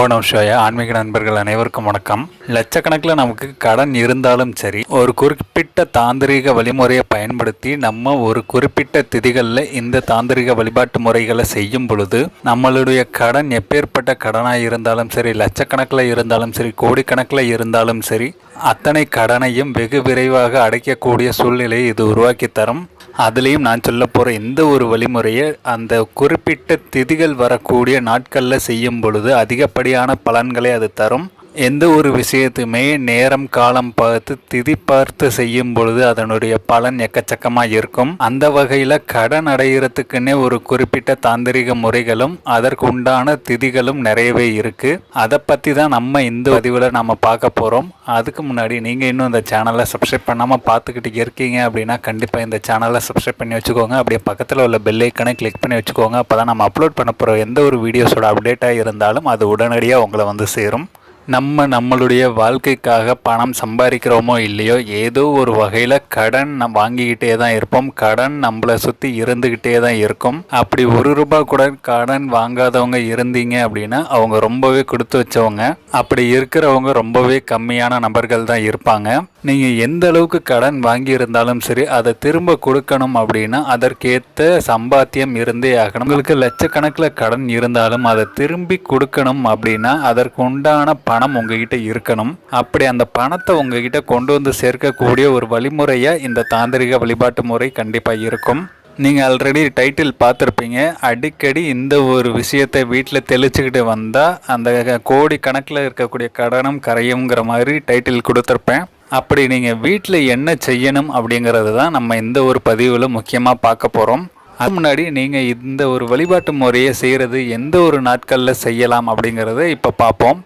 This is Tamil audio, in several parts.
ஓணம் ஷோயா ஆன்மீக நண்பர்கள் அனைவருக்கும் வணக்கம். லட்சக்கணக்கில் நமக்கு கடன் இருந்தாலும் சரி ஒரு குறிப்பிட்ட தாந்திரிக வழிமுறையை பயன்படுத்தி நம்ம ஒரு குறிப்பிட்ட திதிகளில் இந்த தாந்திரிக வழிபாட்டு முறைகளை செய்யும் பொழுது நம்மளுடைய கடன் எப்பேற்பட்ட கடனாக இருந்தாலும் சரி லட்சக்கணக்கில் இருந்தாலும் சரி கோடிக்கணக்கில் இருந்தாலும் சரி அத்தனை கடனையும் வெகு விரைவாக அடைக்கக்கூடிய சூழ்நிலையை இது உருவாக்கி தரும். அதுலேயும் நான் சொல்ல போகிற எந்த ஒரு வழிமுறையை அந்த குறிப்பிட்ட திதிகள் வரக்கூடிய நாட்களில் செய்யும் பொழுது அதிகப்படியான பலன்களை அது தரும். எந்த ஒரு விஷயத்துமே நேரம் காலம் பார்த்து திதி பார்த்து செய்யும் பொழுது அதனுடைய பலன் எக்கச்சக்கமாக இருக்கும். அந்த வகையில் கடன் அடைகிறதுக்குன்னே ஒரு குறிப்பிட்ட தாந்திரிக முறைகளும் அதற்கு உண்டான திதிகளும் நிறையவே இருக்குது அதை பற்றி தான் நம்ம இந்த பதிவில் நம்ம பார்க்க போகிறோம் அதுக்கு முன்னாடி நீங்கள் இன்னும் இந்த சேனலை சப்ஸ்கிரைப் பண்ணாமல் பார்த்துக்கிட்டு இருக்கீங்க அப்படின்னா கண்டிப்பாக இந்த சேனலை சப்ஸ்கிரைப் பண்ணி வச்சுக்கோங்க. அப்படியே பக்கத்தில் உள்ள பெல்லைக்கனை கிளிக் பண்ணி வச்சுக்கோங்க. அப்போ தான் நம்ம அப்லோட் பண்ண போகிற எந்த ஒரு வீடியோஸோட அப்டேட்டாக இருந்தாலும் அது உடனடியாக உங்களை வந்து சேரும். நம்ம நம்மளுடைய வாழ்க்கைக்காக பணம் சம்பாதிக்கிறோமோ இல்லையோ ஏதோ ஒரு வகையில் கடன் நம் வாங்கிக்கிட்டே தான் இருப்போம். கடன் நம்மளை சுற்றி இருந்துக்கிட்டே தான் இருக்கும். அப்படி ஒரு ரூபாய் கூட கடன் வாங்காதவங்க இருந்தீங்க அப்படின்னா அவங்க ரொம்பவே கொடுத்து வச்சவங்க. அப்படி இருக்கிறவங்க ரொம்பவே கம்மியான நபர்கள் தான் இருப்பாங்க. நீங்கள் எந்த அளவுக்கு கடன் வாங்கியிருந்தாலும் சரி அதை திரும்ப கொடுக்கணும் அப்படின்னா அதற்கேற்ற சம்பாத்தியம் இருந்தே ஆகணும். உங்களுக்கு லட்சக்கணக்கில் கடன் இருந்தாலும் அதை திரும்பி கொடுக்கணும் அப்படின்னா அதற்கு உண்டான பணம் உங்ககிட்ட இருக்கணும். அப்படி அந்த பணத்தை உங்ககிட்ட கொண்டு வந்து சேர்க்கக்கூடிய ஒரு வழிமுறையாக இந்த தாந்திரிக வழிபாட்டு முறை கண்டிப்பாக இருக்கும். நீங்கள் ஆல்ரெடி டைட்டில் பார்த்துருப்பீங்க. அடிக்கடி இந்த ஒரு விஷயத்தை வீட்டில் தெளிச்சுக்கிட்டு வந்தால் அந்த கோடி கணக்கில் இருக்கக்கூடிய கடனும் கரையுங்கிற மாதிரி டைட்டில் கொடுத்துருப்பேன். அப்படி நீங்கள் வீட்டில் என்ன செய்யணும் அப்படிங்கிறது தான் நம்ம இந்த ஒரு பதிவில் முக்கியமாக பார்க்க போகிறோம் அது முன்னாடி நீங்கள் இந்த ஒரு வழிபாட்டு முறையை செய்கிறது எந்த ஒரு நாட்களில் செய்யலாம் அப்படிங்கிறத இப்போ பார்ப்போம்.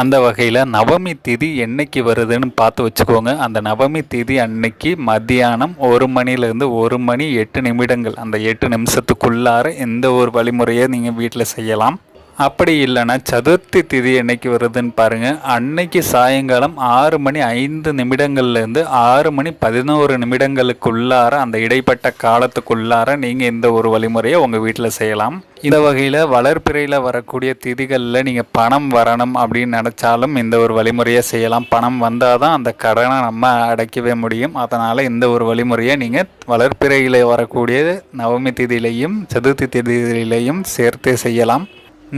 அந்த வகையில் நவமி திதி என்னைக்கு வருதுன்னு பார்த்து வச்சுக்கோங்க. அந்த நவமி திதி அன்னைக்கு மத்தியானம் ஒரு மணிலேருந்து ஒரு மணி எட்டு நிமிடங்கள் அந்த எட்டு நிமிஷத்துக்குள்ளார எந்த ஒரு வழிமுறையை நீங்கள் வீட்டில் செய்யலாம். அப்படி இல்லைன்னா சதுர்த்தி திதி என்னைக்கு வருதுன்னு பாருங்கள் அன்னைக்கு சாயங்காலம் ஆறு மணி ஐந்து நிமிடங்கள்லேருந்து ஆறு மணி பதினோரு நிமிடங்களுக்குள்ளார அந்த இடைப்பட்ட காலத்துக்குள்ளார நீங்கள் இந்த ஒரு வழிமுறையை உங்கள் வீட்டில் செய்யலாம். இந்த வகையில் வளர்ப்பிறையில் வரக்கூடிய திதிகளில் நீங்கள் பணம் வரணும் அப்படின்னு நினச்சாலும் இந்த ஒரு வழிமுறையை செய்யலாம். பணம் வந்தால் தான் அந்த கடனை நம்ம அடைக்கவே முடியும். அதனால் இந்த ஒரு வழிமுறையை நீங்கள் வளர்ப்பிறையில் வரக்கூடிய நவமி திதியிலையும் சதுர்த்தி திதியிலையும் சேர்த்தே செய்யலாம்.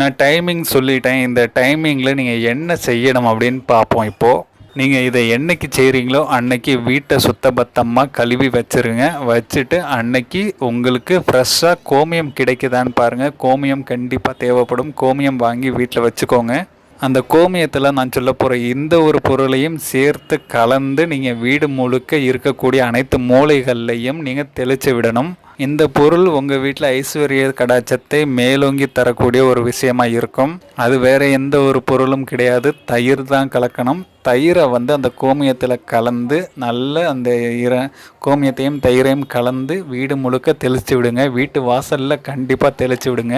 நான் டைமிங் சொல்லிட்டேன். இந்த டைமிங்கில் நீங்கள் என்ன செய்யணும் அப்படின்னு பார்ப்போம் இப்போது நீங்கள் இதை என்னைக்கு செய்கிறீங்களோ அன்னைக்கு வீட்டை சுத்தபத்தமாக கழுவி வச்சுருங்க. வச்சுட்டு அன்னைக்கு உங்களுக்கு ஃப்ரெஷ்ஷாக கோமியம் கிடைக்குதான்னு பாருங்கள் கோமியம் கண்டிப்பாக தேவைப்படும். கோமியம் வாங்கி வீட்டில் வச்சுக்கோங்க. அந்த கோமியத்தில் நான் சொல்ல போகிற இந்த ஒரு பொருளையும் சேர்த்து கலந்து நீங்கள் வீடு முழுக்க இருக்கக்கூடிய அனைத்து மூளைகள்லையும் நீங்கள் தெளித்து விடணும். இந்த பொருள் உங்கள் வீட்டில் ஐஸ்வர்ய கடாச்சத்தை மேலோங்கி தரக்கூடிய ஒரு விஷயமா இருக்கும். அது வேறு எந்த ஒரு பொருளும் கிடையாது. தயிர் தான் கலக்கணும். தயிரை வந்து அந்த கோமியத்தில் கலந்து நல்ல அந்த இர கோமியத்தையும் தயிரையும் கலந்து வீடு முழுக்க தெளித்து விடுங்க. வீட்டு வாசலில் கண்டிப்பாக தெளித்து விடுங்க.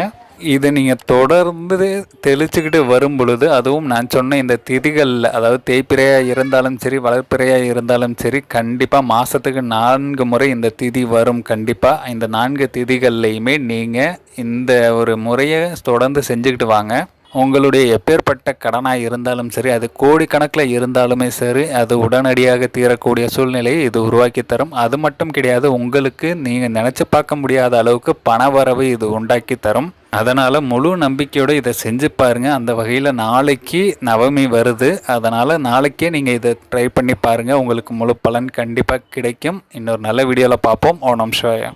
இதை நீங்கள் தொடர்ந்து தெளிச்சுக்கிட்டு வரும் பொழுது அதுவும் நான் சொன்ன இந்த திதிகளில் அதாவது தேய்ப்பிரையாக இருந்தாலும் சரி வளர்ப்பிரையாக இருந்தாலும் சரி கண்டிப்பாக மாதத்துக்கு நான்கு முறை இந்த திதி வரும். கண்டிப்பாக இந்த நான்கு திதிகள்லையுமே நீங்கள் இந்த ஒரு முறையை தொடர்ந்து செஞ்சுக்கிட்டு வாங்க. உங்களுடைய எப்பேற்பட்ட கடனாக இருந்தாலும் சரி அது கோடிக்கணக்கில் இருந்தாலுமே சரி அது உடனடியாக தீரக்கூடிய சூழ்நிலையை இது உருவாக்கி தரும். அது மட்டும் கிடையாது உங்களுக்கு நீங்கள் நினச்சி பார்க்க முடியாத அளவுக்கு பண வரவு இது உண்டாக்கி தரும். அதனால் முழு நம்பிக்கையோடு இதை செஞ்சு பாருங்கள் அந்த வகையில் நாளைக்கு நவமி வருது. அதனால் நாளைக்கே நீங்கள் இதை ட்ரை பண்ணி பாருங்கள் உங்களுக்கு முழு பலன் கண்டிப்பாக கிடைக்கும். இன்னொரு நல்ல வீடியோவில் பார்ப்போம். ஓ ஷோயா